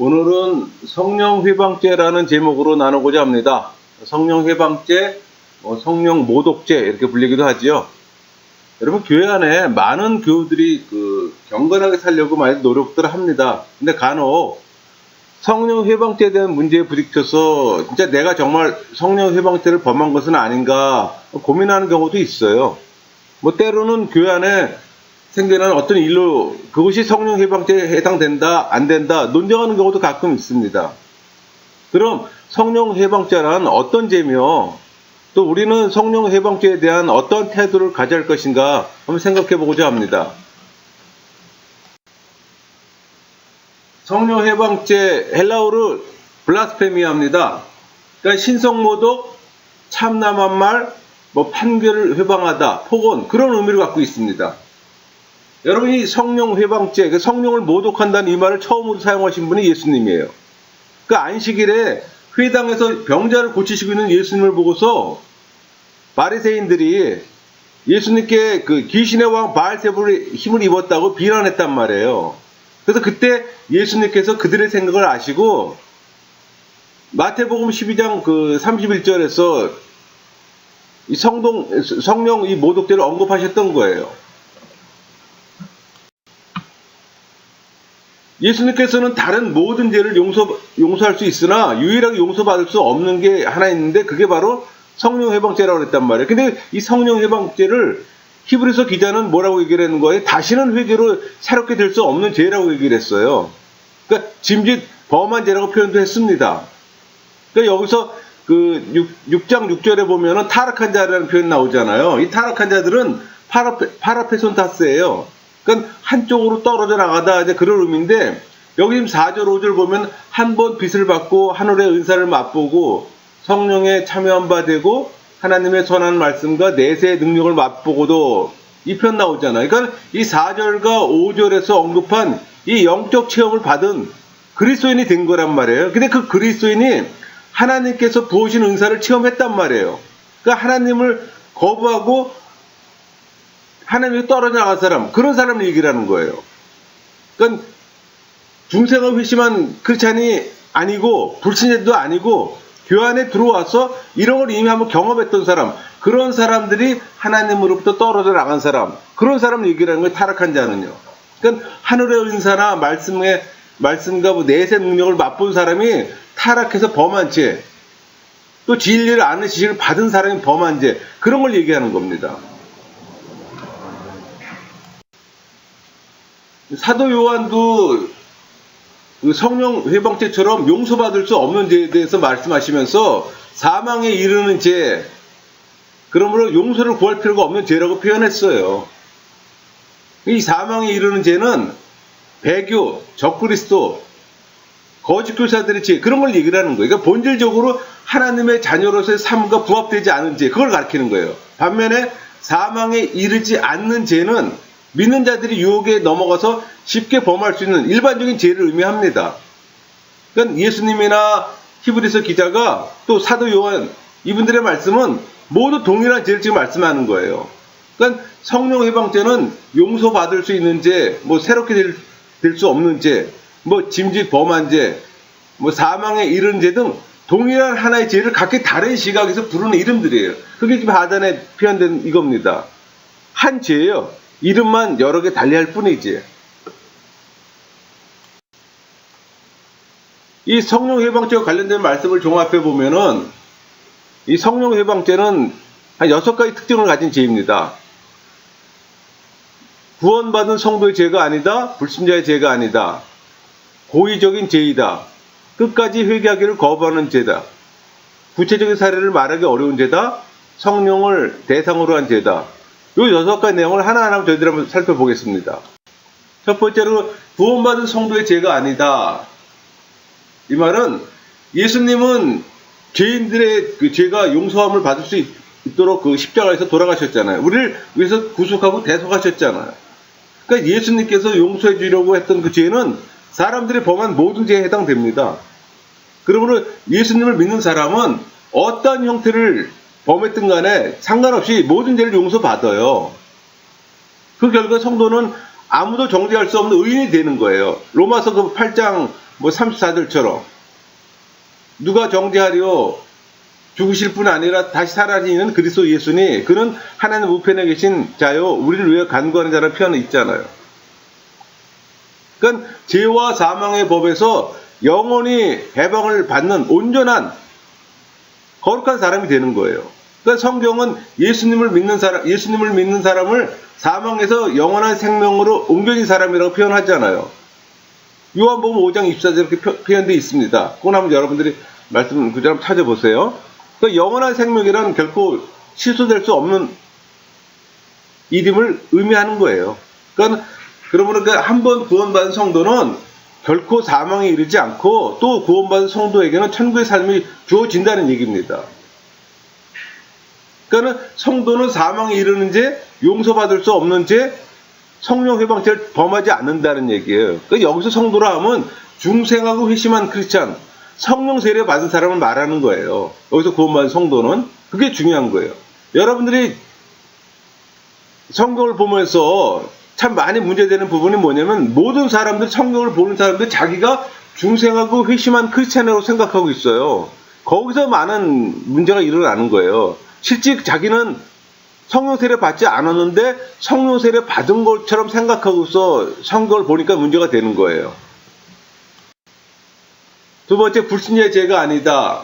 오늘은 성령회방죄라는 제목으로 나누고자 합니다. 성령회방죄, 뭐 성령 모독죄 이렇게 불리기도 하지요. 여러분 교회 안에 많은 교우들이 그 경건하게 살려고 많이 노력들을 합니다. 근데 간혹 성령 회방죄에 대한 문제에 부딪혀서 진짜 내가 정말 성령 회방죄를 범한 것은 아닌가 고민하는 경우도 있어요. 뭐 때로는 교회 안에 생겨나는 어떤 일로 그것이 성령 해방죄에 해당된다 안 된다 논쟁하는 경우도 가끔 있습니다. 그럼 성령 해방죄란 어떤 죄며 또 우리는 성령 해방죄에 대한 어떤 태도를 가져야 할 것인가 한번 생각해 보고자 합니다. 성령 해방죄 헬라어로 블라스페미아입니다. 그러니까 신성모독, 참남한 말, 뭐 판결을 회방하다, 폭언 그런 의미를 갖고 있습니다. 여러분이 성령 회방죄, 그 성령을 모독한다는 이 말을 처음으로 사용하신 분이 예수님이에요. 그 안식일에 회당에서 병자를 고치시고 있는 예수님을 보고서 바리새인들이 예수님께 그 귀신의 왕 바알세불의 힘을 입었다고 비난했단 말이에요. 그래서 그때 예수님께서 그들의 생각을 아시고 마태복음 12장 그 31절에서 이 성동 성령 이 모독죄를 언급하셨던 거예요. 예수님께서는 다른 모든 죄를 용서, 용서할 수 있으나 유일하게 용서받을 수 없는 게 하나 있는데 그게 바로 성령 해방죄라고 그랬단 말이에요. 근데 이 성령 해방죄를 히브리서 기자는 뭐라고 얘기를 하는 거예요? 다시는 회개로 새롭게 될 수 없는 죄라고 얘기를 했어요. 그러니까 짐짓 범한 죄라고 표현도 했습니다. 그러니까 여기서 그 6, 장 6절에 보면은 타락한 자라는 표현 나오잖아요. 이 타락한 자들은 파라페, 파라페손타스예요. 그러니까 한쪽으로 떨어져 나가다 이제 그런 의미인데 여기 지금 4절 5절 보면 한 번 빛을 받고 하늘의 은사를 맛보고 성령에 참여한 바 되고 하나님의 선한 말씀과 내세의 능력을 맛보고도 이 편 나오잖아요. 그러니까 이 4절과 5절에서 언급한 이 영적 체험을 받은 그리스도인이 된 거란 말이에요. 근데 그 그리스도인이 하나님께서 부으신 은사를 체험했단 말이에요. 그러니까 하나님을 거부하고 하나님이 떨어져 나간 사람, 그런 사람을 얘기를 하는 거예요. 그러니까 중생을 회심한 크리스찬이 아니고 불신자도 아니고 교회 안에 들어와서 이런 걸 이미 한번 경험했던 사람, 그런 사람들이 하나님으로부터 떨어져 나간 사람, 그런 사람을 얘기를 하는 거예요. 타락한 자는요. 그러니까 하늘의 은사나 말씀의 말씀과 뭐 내세 능력을 맛본 사람이 타락해서 범한 죄, 또 진리를 아는 지식을 받은 사람이 범한 죄, 그런 걸 얘기하는 겁니다. 사도 요한도 그 성령 회방죄처럼 용서받을 수 없는 죄에 대해서 말씀하시면서 사망에 이르는 죄, 그러므로 용서를 구할 필요가 없는 죄라고 표현했어요. 이 사망에 이르는 죄는 배교, 적그리스도, 거짓 교사들의 죄 그런 걸 얘기를 하는 거예요. 그러니까 본질적으로 하나님의 자녀로서의 삶과 부합되지 않은 죄 그걸 가르치는 거예요. 반면에 사망에 이르지 않는 죄는 믿는 자들이 유혹에 넘어가서 쉽게 범할 수 있는 일반적인 죄를 의미합니다. 그러니까 예수님이나 히브리서 기자가 또 사도 요한 이분들의 말씀은 모두 동일한 죄를 지금 말씀하는 거예요. 그러니까 성령 해방죄는 용서받을 수 있는 죄, 뭐 새롭게 될수 없는 죄, 뭐 짐짓 범한 죄, 뭐 사망에 이른 죄 등 동일한 하나의 죄를 각기 다른 시각에서 부르는 이름들이에요. 그게 지금 하단에 표현된 이겁니다. 한 죄예요. 이름만 여러 개 달리할 뿐이지. 이 성령 해방죄와 관련된 말씀을 종합해 보면은 이 성령 해방죄는 한 여섯 가지 특징을 가진 죄입니다. 구원받은 성도의 죄가 아니다. 불신자의 죄가 아니다. 고의적인 죄이다. 끝까지 회개하기를 거부하는 죄다. 구체적인 사례를 말하기 어려운 죄다. 성령을 대상으로 한 죄다. 이 여섯 가지 내용을 하나하나 저희들 한번 살펴보겠습니다. 첫 번째로 구원받은 성도의 죄가 아니다. 이 말은 예수님은 죄인들의 그 죄가 용서함을 받을 수 있, 도록 그 십자가에서 돌아가셨잖아요. 우리를 위해서 구속하고 대속하셨잖아요. 그러니까 예수님께서 용서해 주려고 했던 그 죄는 사람들이 범한 모든 죄에 해당됩니다. 그러므로 예수님을 믿는 사람은 어떠한 형태를 범했든 간에 상관없이 모든 죄를 용서받아요. 그 결과 성도는 아무도 정죄할 수 없는 의인이 되는 거예요. 로마서 그 8장 뭐 34들처럼 누가 정죄하리요 죽으실 뿐 아니라 다시 살아지는 그리스도 예수니 그는 하나님 우편에 계신 자요 우리를 위해 간구하는 자라는 표현이 있잖아요. 그러니까 죄와 사망의 법에서 영원히 해방을 받는 온전한 거룩한 사람이 되는 거예요. 그러니까 성경은 예수님을 믿는 사람, 예수님을 믿는 사람을 사망에서 영원한 생명으로 옮겨진 사람이라고 표현하잖아요. 요한복음 5장 24절 이렇게 표, 현되어 있습니다. 그건 한번 여러분들이 말씀 그대로 한번 찾아보세요. 그 영원한 생명이란 결코 취소될 수 없는 이름을 의미하는 거예요. 그러니까 그러므로 그 한 번 구원받은 성도는 결코 사망에 이르지 않고 또 구원받은 성도에게는 천국의 삶이 주어진다는 얘기입니다. 그러니까 성도는 사망에 이르는 죄, 용서받을 수 없는 죄, 성령 회방죄를 범하지 않는다는 얘기예요. 그러니까 여기서 성도라 하면 중생하고 회심한 크리스찬, 성령 세례 받은 사람을 말하는 거예요. 여기서 구원받은 성도는 그게 중요한 거예요. 여러분들이 성경을 보면서 참 많이 문제되는 부분이 뭐냐면 모든 사람들 성경을 보는 사람들 자기가 중생하고 회심한 크리스찬이라고 생각하고 있어요. 거기서 많은 문제가 일어나는 거예요. 실제 자기는 성령 세례 받지 않았는데 성령 세례 받은 것처럼 생각하고서 성경을 보니까 문제가 되는 거예요. 두 번째 불신의 죄가 아니다.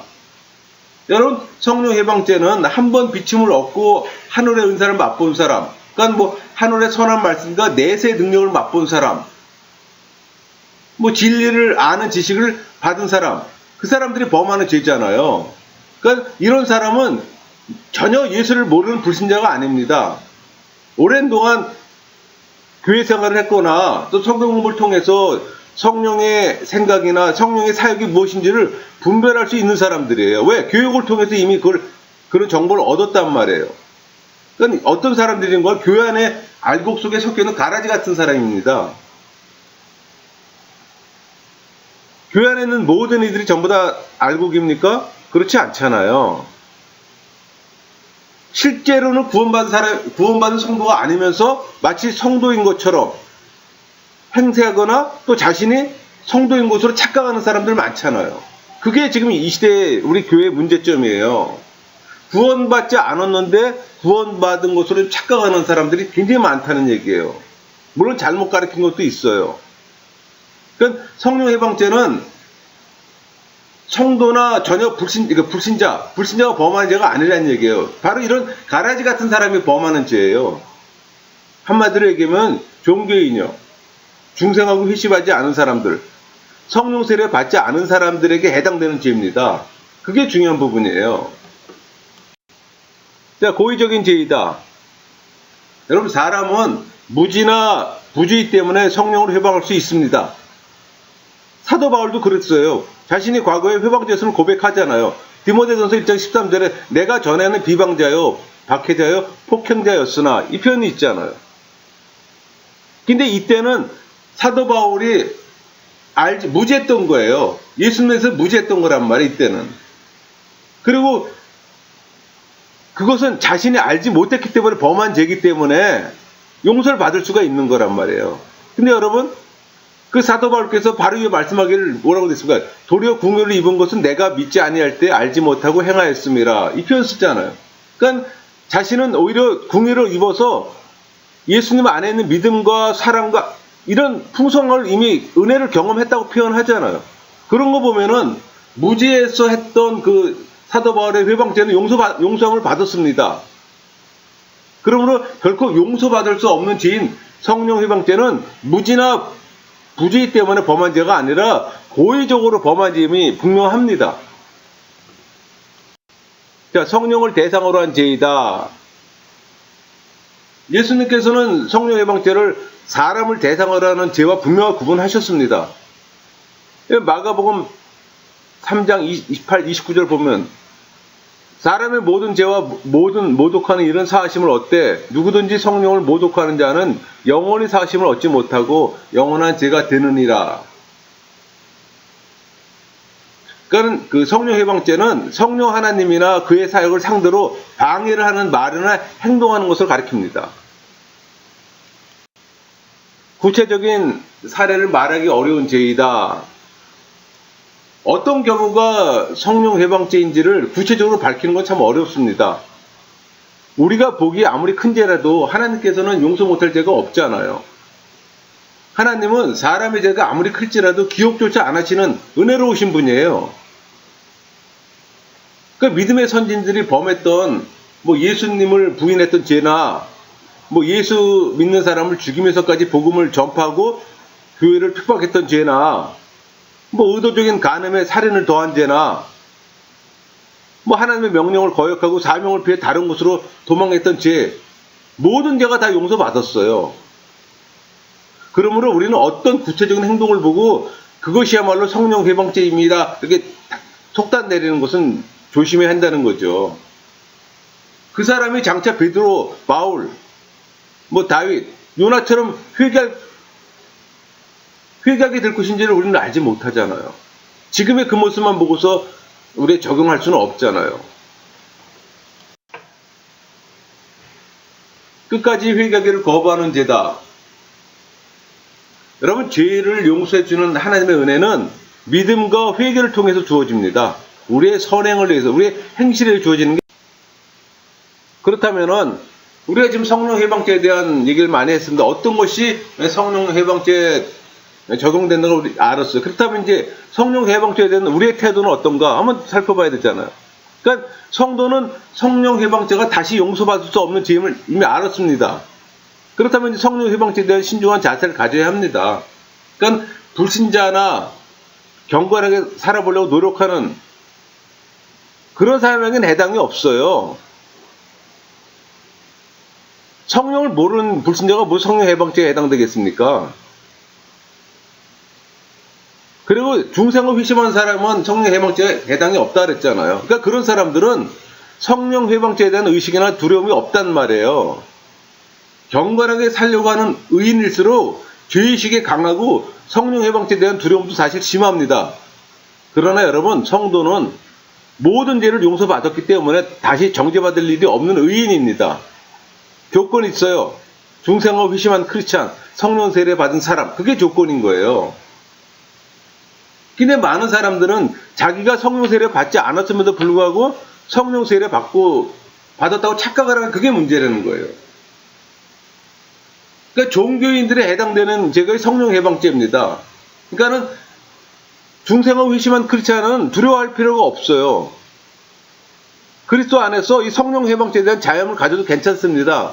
여러분 성령 해방죄는 한 번 비침을 얻고 하늘의 은사를 맛본 사람, 그러니까 뭐 하늘의 선한 말씀과 내세 능력을 맛본 사람, 뭐 진리를 아는 지식을 받은 사람, 그 사람들이 범하는 죄잖아요. 그러니까 이런 사람은 전혀 예수를 모르는 불신자가 아닙니다. 오랜 동안 교회 생활을 했거나 또 성경 공부를 통해서 성령의 생각이나 성령의 사역이 무엇인지를 분별할 수 있는 사람들이에요. 왜? 교육을 통해서 이미 그걸, 그런 정보를 얻었단 말이에요. 그러니까 어떤 사람들인 걸 교회 안에 알곡 속에 섞여 있는 가라지 같은 사람입니다. 교회 안에 있는 모든 이들이 전부 다 알곡입니까? 그렇지 않잖아요. 실제로는 구원받은 사람, 구원받은 성도가 아니면서 마치 성도인 것처럼 행세하거나 또 자신이 성도인 것으로 착각하는 사람들 많잖아요. 그게 지금 이 시대의 우리 교회의 문제점이에요. 구원받지 않았는데 구원받은 것으로 착각하는 사람들이 굉장히 많다는 얘기예요. 물론 잘못 가르친 것도 있어요. 그러니까 성령 해방죄는 성도나 전혀 불신, 그러니까 불신자, 불신자가 범하는 죄가 아니라는 얘기예요. 바로 이런 가라지 같은 사람이 범하는 죄예요. 한마디로 얘기하면 종교인이요. 중생하고 회심하지 않은 사람들, 성령 세례 받지 않은 사람들에게 해당되는 죄입니다. 그게 중요한 부분이에요. 자, 고의적인 죄이다. 여러분, 사람은 무지나 부주의 때문에 성령으로 회방할 수 있습니다. 사도 바울도 그랬어요. 자신이 과거에 회방죄에서는 고백하잖아요. 디모데전서 1장 13절에 내가 전에는 비방자요, 박해자요, 폭행자였으나 이 표현이 있잖아요. 근데 이때는 사도 바울이 알지 무죄했던 거예요. 예수님에서 무죄했던 거란 말이에요. 이때는. 그리고 그것은 자신이 알지 못했기 때문에 범한 죄이기 때문에 용서를 받을 수가 있는 거란 말이에요. 근데 여러분 그 사도 바울께서 바로 이 말씀하기를 뭐라고 됐습니까? 도리어 궁유를 입은 것은 내가 믿지 아니할 때 알지 못하고 행하였음이라 이 표현 쓰잖아요. 그러니까 자신은 오히려 궁유를 입어서 예수님 안에 있는 믿음과 사랑과 이런 풍성을 이미 은혜를 경험했다고 표현하잖아요. 그런 거 보면은 무지에서 했던 그 사도 바울의 회방죄는 용서 용서함을 받았습니다. 그러므로 결코 용서받을 수 없는 죄인 성령 회방죄는 무지나 부주의 때문에 범한 죄가 아니라 고의적으로 범한 죄임이 분명합니다. 자, 성령을 대상으로 한 죄이다. 예수님께서는 성령 예방죄를 사람을 대상으로 하는 죄와 분명히 구분하셨습니다. 마가복음 3장 28, 29절 보면 사람의 모든 죄와 모든 모독하는 이런 사하심을 얻되 누구든지 성령을 모독하는 자는 영원히 사하심을 얻지 못하고 영원한 죄가 되느니라. 그러니까 그 성령 해방죄는 성령 하나님이나 그의 사역을 상대로 방해를 하는 말이나 행동하는 것을 가리킵니다. 구체적인 사례를 말하기 어려운 죄이다. 어떤 경우가 성령 해방죄인지를 구체적으로 밝히는 건 참 어렵습니다. 우리가 보기에 아무리 큰 죄라도 하나님께서는 용서 못할 죄가 없잖아요. 하나님은 사람의 죄가 아무리 클지라도 기억조차 안 하시는 은혜로우신 분이에요. 그 믿음의 선진들이 범했던 뭐 예수님을 부인했던 죄나 뭐 예수 믿는 사람을 죽이면서까지 복음을 전파하고 교회를 핍박했던 죄나 뭐 의도적인 간음에 살인을 더한 죄나 뭐 하나님의 명령을 거역하고 사명을 피해 다른 곳으로 도망했던 죄 모든 죄가 다 용서받았어요. 그러므로 우리는 어떤 구체적인 행동을 보고 그것이야말로 성령 해방죄입니다. 이렇게 속단 내리는 것은 조심해야 한다는 거죠. 그 사람이 장차 베드로, 바울, 뭐 다윗, 요나처럼 회개할 회개하게 될 것인지를 우리는 알지 못하잖아요. 지금의 그 모습만 보고서 우리 적용할 수는 없잖아요. 끝까지 회개하기를 거부하는 죄다. 여러분 죄를 용서해 주는 하나님의 은혜는 믿음과 회개를 통해서 주어집니다. 우리의 선행을 위해서 우리의 행실에 주어지는 게 그렇다면은 우리가 지금 성령 해방죄에 대한 얘기를 많이 했습니다. 어떤 것이 성령 해방죄 적용되는 걸 우리 알았어요. 그렇다면 이제 성령 해방죄에 대한 우리의 태도는 어떤가 한번 살펴봐야 되잖아요. 그러니까 성도는 성령 해방죄가 다시 용서받을 수 없는 죄임을 이미 알았습니다. 그렇다면 이제 성령 해방죄에 대한 신중한 자세를 가져야 합니다. 그러니까 불신자나 경건하게 살아보려고 노력하는 그런 사람에게는 해당이 없어요. 성령을 모르는 불신자가 뭐 성령 해방죄에 해당되겠습니까? 그리고 중생을 회심한 사람은 성령 해방죄에 해당이 없다 그랬잖아요. 그러니까 그런 사람들은 성령 해방죄에 대한 의식이나 두려움이 없단 말이에요. 경건하게 살려고 하는 의인일수록 죄의식이 강하고 성령 해방죄에 대한 두려움도 사실 심합니다. 그러나 여러분, 성도는 모든 죄를 용서받았기 때문에 다시 정죄받을 일이 없는 의인입니다. 조건이 있어요. 중생을 회심한 크리스찬, 성령 세례 받은 사람, 그게 조건인 거예요. 근데 많은 사람들은 자기가 성령 세례 받지 않았음에도 불구하고 성령 세례 받고 받았다고 착각을 하는 그게 문제라는 거예요. 그러니까 종교인들에 해당되는 제가 성령 해방죄입니다. 그러니까는 중생을 회심한 크리스찬은 두려워할 필요가 없어요. 그리스도 안에서 이 성령 해방죄에 대한 자염을 가져도 괜찮습니다.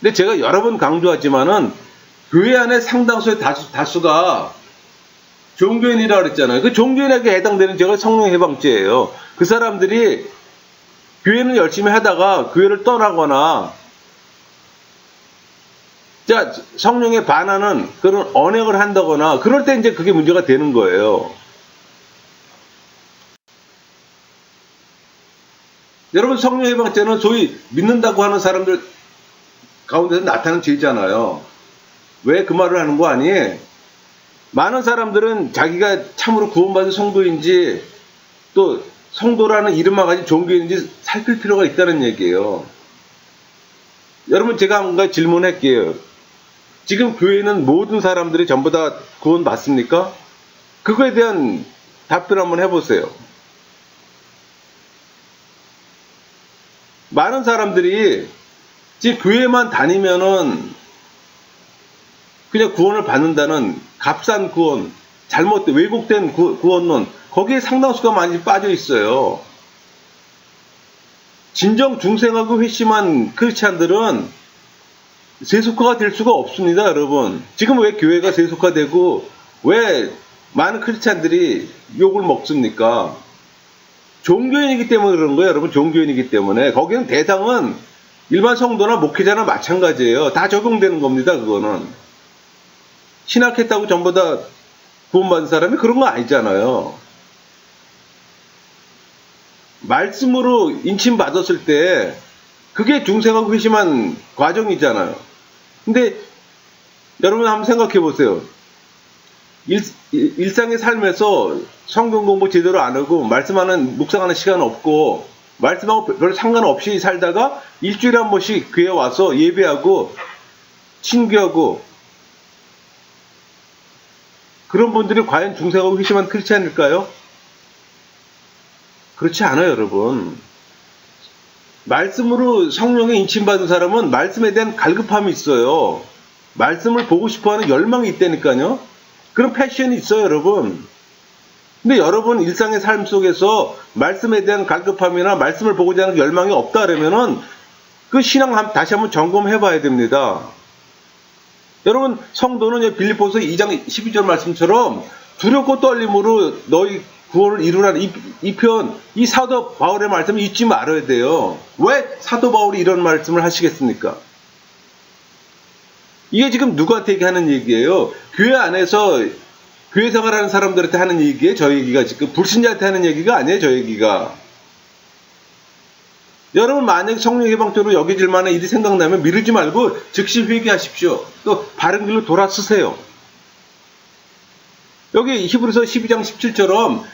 근데 제가 여러 번 강조하지만은 교회 안에 상당수의 다수, 다수가 종교인이라고 그랬잖아요. 그 종교인에게 해당되는 제가 성령 해방죄예요. 그 사람들이 교회는 열심히 하다가 교회를 떠나거나 자 성령에 반하는 그런 언행을 한다거나 그럴 때 이제 그게 문제가 되는 거예요. 여러분 성령 해방죄는 소위 믿는다고 하는 사람들 가운데서 나타나는 죄잖아요. 왜 그 말을 하는 거 아니에요? 많은 사람들은 자기가 참으로 구원받은 성도인지 또 성도라는 이름만 가진 종교인지 살필 필요가 있다는 얘기예요. 여러분 제가 뭔가 질문할게요. 지금 교회는 모든 사람들이 전부 다 구원 받습니까? 그거에 대한 답변 한번 해보세요. 많은 사람들이 지금 교회만 다니면은 그냥 구원을 받는다는 값싼 구원, 잘못된 왜곡된 구, 구원론 거기에 상당수가 많이 빠져 있어요. 진정 중생하고 회심한 크리스찬들은 세속화가 될 수가 없습니다, 여러분. 지금 왜 교회가 세속화되고 왜 많은 크리스찬들이 욕을 먹습니까? 종교인이기 때문에 그런 거예요, 여러분. 종교인이기 때문에 거기는 대상은 일반 성도나 목회자나 마찬가지예요. 다 적용되는 겁니다, 그거는. 신학했다고 전부 다 구원받은 사람이 그런 거 아니잖아요. 말씀으로 인침받았을 때 그게 중생하고 회심한 과정이잖아요. 근데 여러분 한번 생각해 보세요. 일, 일상의 삶에서 성경 공부 제대로 안 하고 말씀하는 묵상하는 시간 없고 말씀하고 별 상관없이 살다가 일주일에 한 번씩 교회 와서 예배하고 친교하고 그런 분들이 과연 중생하고 회심한 크리스찬일까요? 그렇지 않아요, 여러분. 말씀으로 성령에 인침받은 사람은 말씀에 대한 갈급함이 있어요. 말씀을 보고 싶어 하는 열망이 있다니까요. 그런 패션이 있어요, 여러분. 근데 여러분 일상의 삶 속에서 말씀에 대한 갈급함이나 말씀을 보고자 하는 열망이 없다 그러면은 그 신앙 한- 다시 한번 점검해 봐야 됩니다. 여러분 성도는 빌립보서 2장 12절 말씀처럼 두렵고 떨림으로 너희 구원을 이루라는 이, 이 편, 이 사도 바울의 말씀을 잊지 말아야 돼요. 왜 사도 바울이 이런 말씀을 하시겠습니까? 이게 지금 누구한테 얘기하는 얘기예요? 교회 안에서 교회 생활하는 사람들한테 하는 얘기예요. 저 얘기가 지금 불신자한테 하는 얘기가 아니에요. 저 얘기가. 여러분 만약 성령 해방적으로 여겨질 만한 일이 생각나면 미루지 말고 즉시 회개하십시오. 또 바른 길로 돌아 서세요. 여기 히브리서 12장 17처럼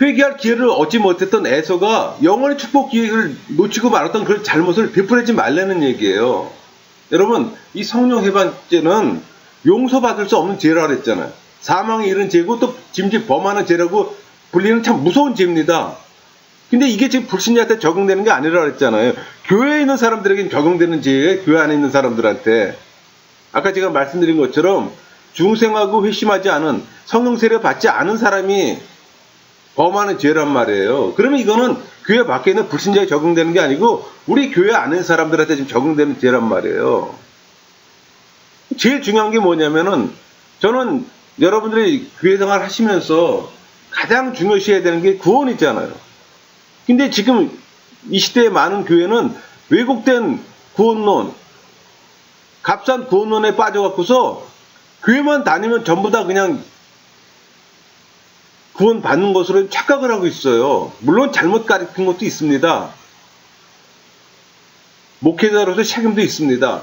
회개할 기회를 얻지 못했던 에서가 영원히 축복 기회를 놓치고 말았던 그 잘못을 되풀이하지 말라는 얘기예요. 여러분, 이 성령 해방죄는 용서받을 수 없는 죄라 그랬잖아요. 사망에 이른 죄고 또 짐짓 범하는 죄라고 불리는 참 무서운 죄입니다. 근데 이게 지금 불신자한테 적용되는 게 아니라 그랬잖아요. 교회에 있는 사람들에게는 적용되는 죄예요. 교회 안에 있는 사람들한테. 아까 제가 말씀드린 것처럼 중생하고 회심하지 않은 성령 세례 받지 않은 사람이 범하는 죄란 말이에요. 그러면 이거는 교회 밖에 있는 불신자에 적용되는 게 아니고 우리 교회 안에 사람들한테 지금 적용되는 죄란 말이에요. 제일 중요한 게 뭐냐면은 저는 여러분들이 교회 생활 하시면서 가장 중요시해야 되는 게 구원이잖아요. 근데 지금 이 시대의 많은 교회는 왜곡된 구원론, 값싼 구원론에 빠져갖고서 교회만 다니면 전부 다 그냥 구원 받는 것으로 착각을 하고 있어요. 물론 잘못 가르친 것도 있습니다. 목회자로서 책임도 있습니다.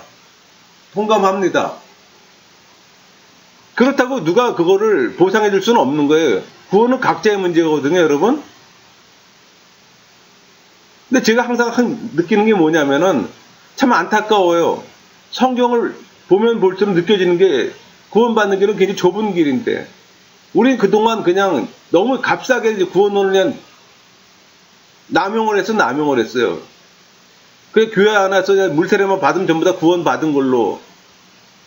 통감합니다. 그렇다고 누가 그거를 보상해 줄 수는 없는 거예요. 구원은 각자의 문제거든요, 여러분. 근데 제가 항상 한- 느끼는 게 뭐냐면은 참 안타까워요. 성경을 보면 볼수록 느껴지는 게 구원받는 길은 굉장히 좁은 길인데 우리는 그동안 그냥 너무 값싸게 구원론을 그냥 남용을 해서 남용을 했어요. 그 교회 안에서 물세례만 받으면 전부 다 구원받은 걸로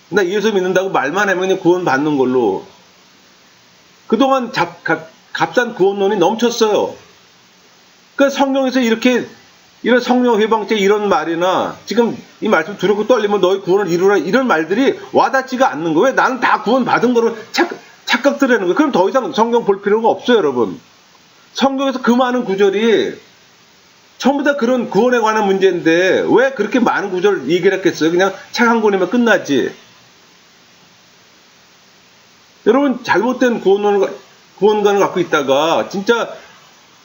나 예수 믿는다고 말만 하면 구원받는 걸로 그동안 잡, 값, 값싼 구원론이 넘쳤어요. 그 성경에서 이렇게 이런 성령 회방죄 이런 말이나 지금 이 말씀 두렵고 떨리면 너희 구원을 이루라 이런 말들이 와닿지가 않는 거예요. 왜 나는 다 구원 받은 거로 착, 착각들하는 거예요. 그럼 더 이상 성경 볼 필요가 없어요, 여러분. 성경에서 그 많은 구절이 전부 다 그런 구원에 관한 문제인데 왜 그렇게 많은 구절 얘기를 했겠어요? 그냥 책 한 권이면 끝나지. 여러분 잘못된 구원론을 구원관을 갖고 있다가 진짜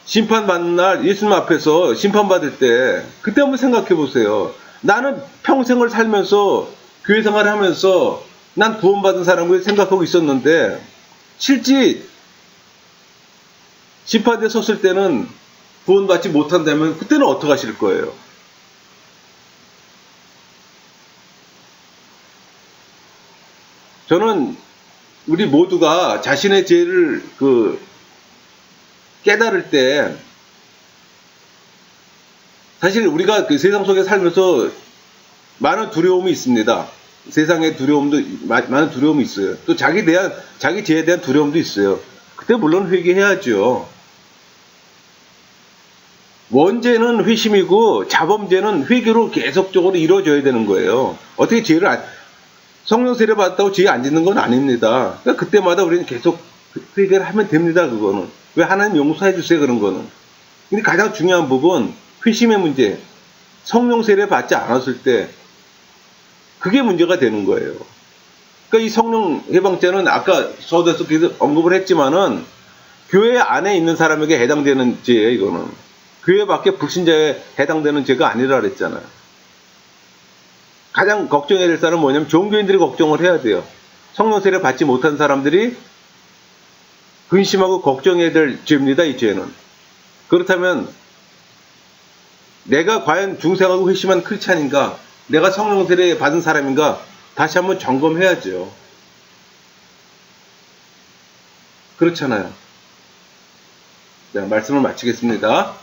심판받는 날 예수님 앞에서 심판받을 때 그때 한번 생각해 보세요. 나는 평생을 살면서 교회 생활을 하면서 난 구원받은 사람을 생각하고 있었는데 실제 심판대 섰을 때는 구원받지 못한다면 그때는 어떻게 하실 거예요? 저는 우리 모두가 자신의 죄를 그 깨달을 때 사실 우리가 그 세상 속에 살면서 많은 두려움이 있습니다. 세상의 두려움도 마- 많은 두려움이 있어요. 또 자기 대한 자기 죄에 대한 두려움도 있어요. 그때 물론 회개해야죠. 원죄는 회심이고 자범죄는 회개로 계속적으로 이루어져야 되는 거예요. 어떻게 죄를 안, 성령 세례 받았다고 죄 안 짓는 건 아닙니다. 그러니까 그때마다 우리는 계속 회개를 하면 됩니다. 그거는 왜 하나님 용서해 주세요 그런 거는. 근데 가장 중요한 부분 회심의 문제, 성령 세례 받지 않았을 때 그게 문제가 되는 거예요. 그러니까 이 성령 해방죄는 아까 계속 언급을 했지만은 교회 안에 있는 사람에게 해당되는 죄예요. 이거는 교회 밖에 불신자에 해당되는 죄가 아니라 그랬잖아요. 가장 걱정해야 될 사람은 뭐냐면 종교인들이 걱정을 해야 돼요. 성령 세례 받지 못한 사람들이 근심하고 걱정해야 될 죄입니다. 이 죄는. 그렇다면 내가 과연 중생하고 회심한 크리스찬인가? 내가 성령 세례 받은 사람인가? 다시 한번 점검해야죠. 그렇잖아요. 네, 말씀을 마치겠습니다.